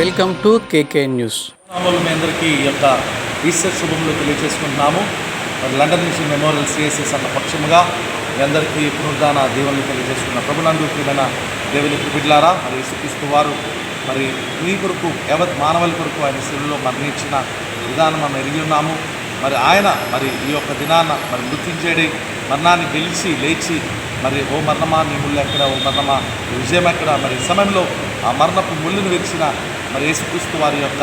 Welcome to KK news. మీ అందరికీ ఈ యొక్క ఈస్టర్ శుభంలో తెలియజేసుకుంటున్నాము మరి లండన్ నుంచి మెమోరియల్ సిఎస్ఎస్ అన్న పక్షముగా మీ అందరికీ పునరుద్ధాన దేవుని తెలియజేసుకున్న ప్రభునందు ప్రియమైన దేవుని బిడ్లారా మరి యేసుక్రీస్తు వారు మరి మీ కొరకు యావత్ మానవుల కొరకు ఆయన శిలువలో మరణించిన విధానం మనం ఎరిగి ఉన్నాము. మరి ఆయన మరి ఈ యొక్క దినాన మరి మృతించేడి మరణాన్ని గెలిచి లేచి మరి ఓ మరణమా నీ ముళ్ళు ఎక్కడ ఓ మరణమా విజయం ఎక్కడ మరి సమయంలో ఆ మరణపు ముళ్ళును విరిచిన మరి యేసుక్రీస్తు వారి యొక్క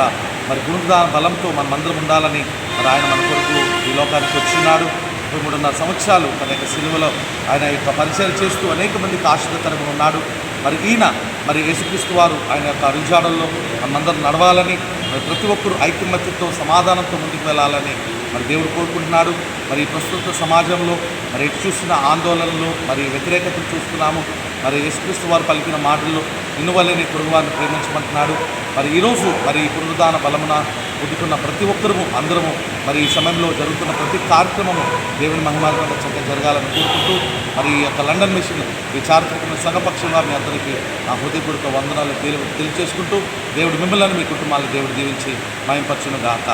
మరి గుణదా బలంతో మన మందరం ఉండాలని మరి ఆయన మన కొరకు ఈ లోకానికి వచ్చినాడు. ముప్పై మూడున్నర సంవత్సరాలు తన యొక్క సిలువలో ఆయన యొక్క పరిచయం చేస్తూ అనేక మందికి ఆశ్రదకరంగా ఉన్నాడు. మరి ఈయన మరి యేసుక్రీస్తు వారు ఆయన యొక్క అరుజాడల్లో మనందరం నడవాలని మరి ప్రతి ఒక్కరు ఐకమత్యంతో సమాధానంతో ముందుకు వెళ్ళాలని మరి దేవుడు కోరుకుంటున్నాడు. మరి ఈ ప్రస్తుత సమాజంలో మరి ఎటు చూస్తున్న ఆందోళనలు మరి వ్యతిరేకతను చూస్తున్నాము. మరి యేసుక్రీస్తు వారు పలికిన మాటల్లో నిన్ను వల్లే పొరుగు వారిని ప్రేమించమంటున్నాడు. మరి ఈరోజు మరి ఈ పునరుద్ధాన బలమున పుట్టుకున్న ప్రతి ఒక్కరము అందరము మరి ఈ సమయంలో జరుగుతున్న ప్రతి కార్యక్రమము దేవుని మహిమార్గంగా చక్కగా జరగాలని కోరుకుంటూ మరి ఈ యొక్క లండన్ మిషన్ ఈ చారిత్రకమైన సంఘపక్షంగా మీ అందరికీ నా హృదయపూర్వక వందనాలు తెలియ తెలియచేసుకుంటూ దేవుడు మిమ్మల్ని మీ కుటుంబాలను దేవుడు దీవించి మాయంపరచును గాక